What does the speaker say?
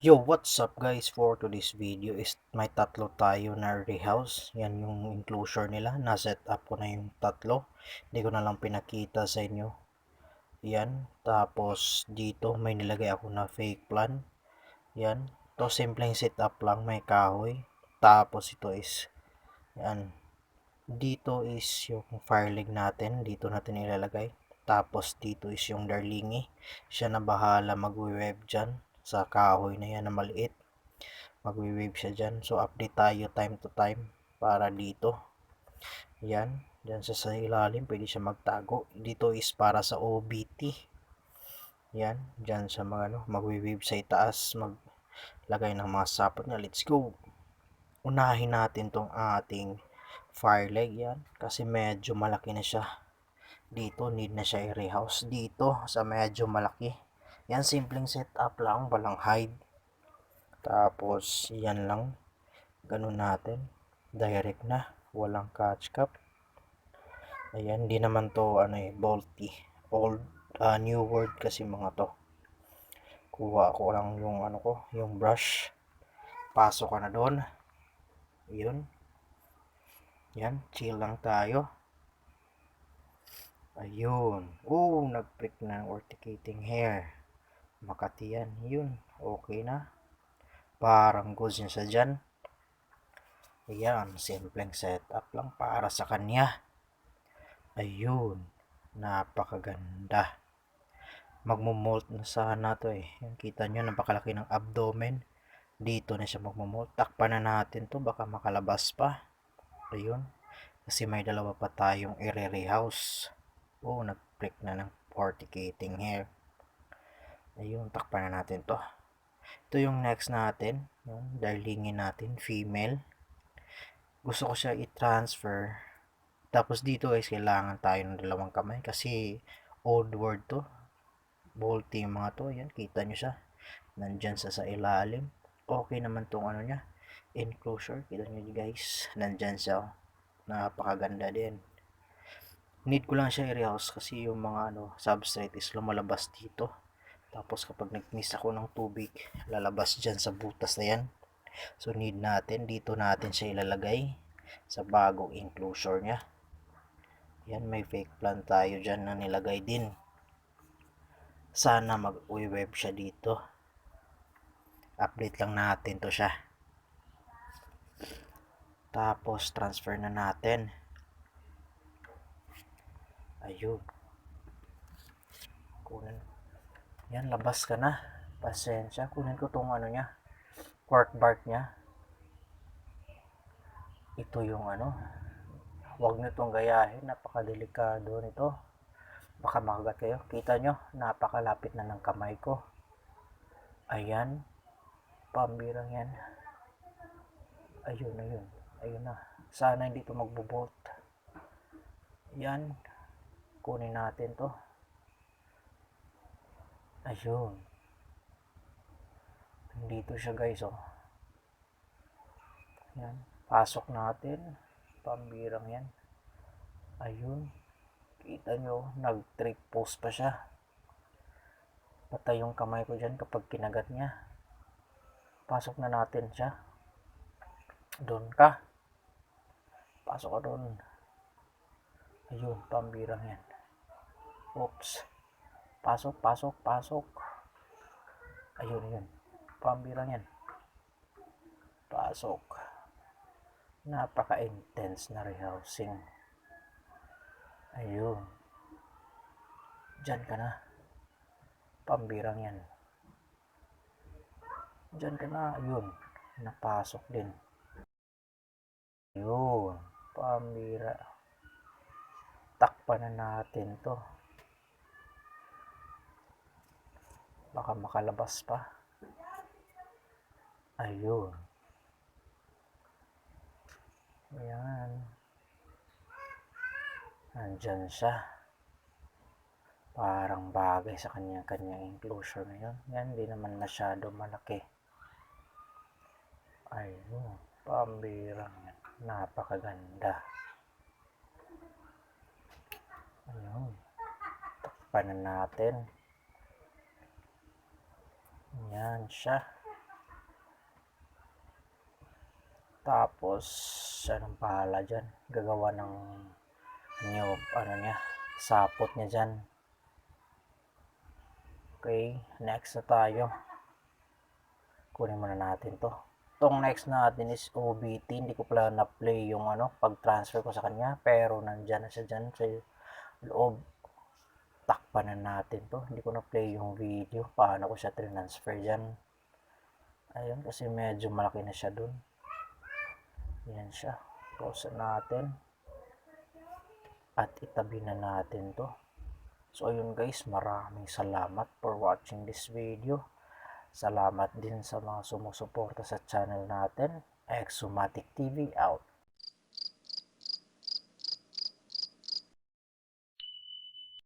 Yo, what's up guys? For today's video is may tatlo tayo na rehouse. Yan yung enclosure nila. Na-set up ko na yung tatlo. Hindi ko na lang pinakita sa inyo. Yan. Tapos dito may nilagay ako na fake plan. Yan. To simpleng setup lang. May kahoy. Tapos ito is yan. Dito is yung fire leg natin. Dito natin ilalagay. Tapos dito is yung darlingi. Siya na bahala mag-web dyan sa kahoy na yan na maliit. Magwi-wave siya dyan. So, update tayo time to time para dito. Yan. Dyan sa, sa ilalim, pwede siya magtago. Dito is para sa OBT. Yan. Dyan sa mga ano, magwi-wave sa itaas. Maglagay ng mga sapot na. Let's go. Unahin natin tong ating fire leg yan. Kasi medyo malaki na siya. Dito, need na siya i-rehouse. Dito, sa medyo malaki yan, simpleng setup lang, walang hide. Tapos, yan lang. Ganun natin. Direct na. Walang catch cup. Ayan, di naman to, ano eh, bolty. Old, uh, new word kasi mga to. Kuha ko lang yung, ano ko, yung brush. Pasok ka na doon. Yun. Yan, chill lang tayo. Ayun. Oh, nag-prick na ng urticating hair. Makati yan. Yun. Okay na. Parang goods yun sa dyan. Ayan. Simpleng setup lang para sa kanya. Ayun. Napakaganda. Magmumolt na sana to eh. Yung kita nyo, napakalaki ng abdomen. Dito na siya magmumolt. Takpan na natin to. Baka makalabas pa. Ayun. Kasi may dalawa pa tayong i-rehouse. Oh, nag-break na ng porticating hair. Ayun, takpan na natin to. Ito yung next natin. Yung darlingin natin, female. Gusto ko siya i-transfer. Tapos dito guys, kailangan tayo ng dalawang kamay kasi old word to. Bolty yung mga to. Ayan, kita nyo siya. Nandyan sa sa ilalim. Okay naman tong ano niya. Enclosure. Kita nyo guys. Nandyan siya. Napakaganda din. Need ko lang siya i-rehouse kasi yung mga ano, substrate is lumalabas dito. Tapos kapag nag-miss ako ng tubig, lalabas dyan sa butas na yan. So need natin, dito natin siya ilalagay sa bagong enclosure niya. Yan, may fake plant tayo dyan na nilagay din. Sana mag-web siya dito. Update lang natin to siya. Tapos transfer na natin. Ayun. Kunin yan, labas ka na. Pasensya. Kunin ko tong ano niya. Cork bark niya. Ito yung ano. Huwag nyo itong gayahin. Napakadelikado nito. Baka makagat kayo. Kita nyo, napakalapit na ng kamay ko. Ayan. Pambirang yan. Ayun, ayun. Ayun na. Sana hindi ito magbubolt. Yan. Kunin natin to. Ayun. Dito siya guys, oh. Yan. Pasok natin. Pambirang yan. Ayun. Kita nyo, nag-trip post pa siya. Patay yung kamay ko dyan kapag kinagat niya. Pasok na natin siya. Doon ka. Pasok ka doon. Ayun, pambirang yan. Oops. Pasok, pasok, pasok. Ayun, ayun. Pambirang yan. Pasok. Napaka-intense na rehousing. Ayun. Diyan ka na. Pambirang yan. Diyan ka na. Ayun. Napasok din. Ayun. Pambira. Takpan na natin to. Baka makalabas pa. Ayun. Ayan. Nandyan siya. Parang bagay sa kanya-kanyang enclosure na yan di naman masyado malaki. Ayun pambirang yan napakaganda. Ayun. Takpan na natin yan siya. Tapos, anong pahala dyan? Gagawa ng new, ano niya, sapot niya dyan. Okay, next na tayo. Kunin muna natin to. Itong next natin is OBT. Hindi ko pala na-play yung ano, pag-transfer ko sa kanya. Pero nandyan na siya dyan sa loob Takpan na natin to. Hindi ko na-play yung video. Paano ko siya transfer dyan. Ayun, kasi medyo malaki na siya dun. Yan siya. Close na natin. At itabi na natin to. So ayun guys, maraming salamat for watching this video. Salamat din sa mga sumusuporta sa channel natin. Exomatic TV out.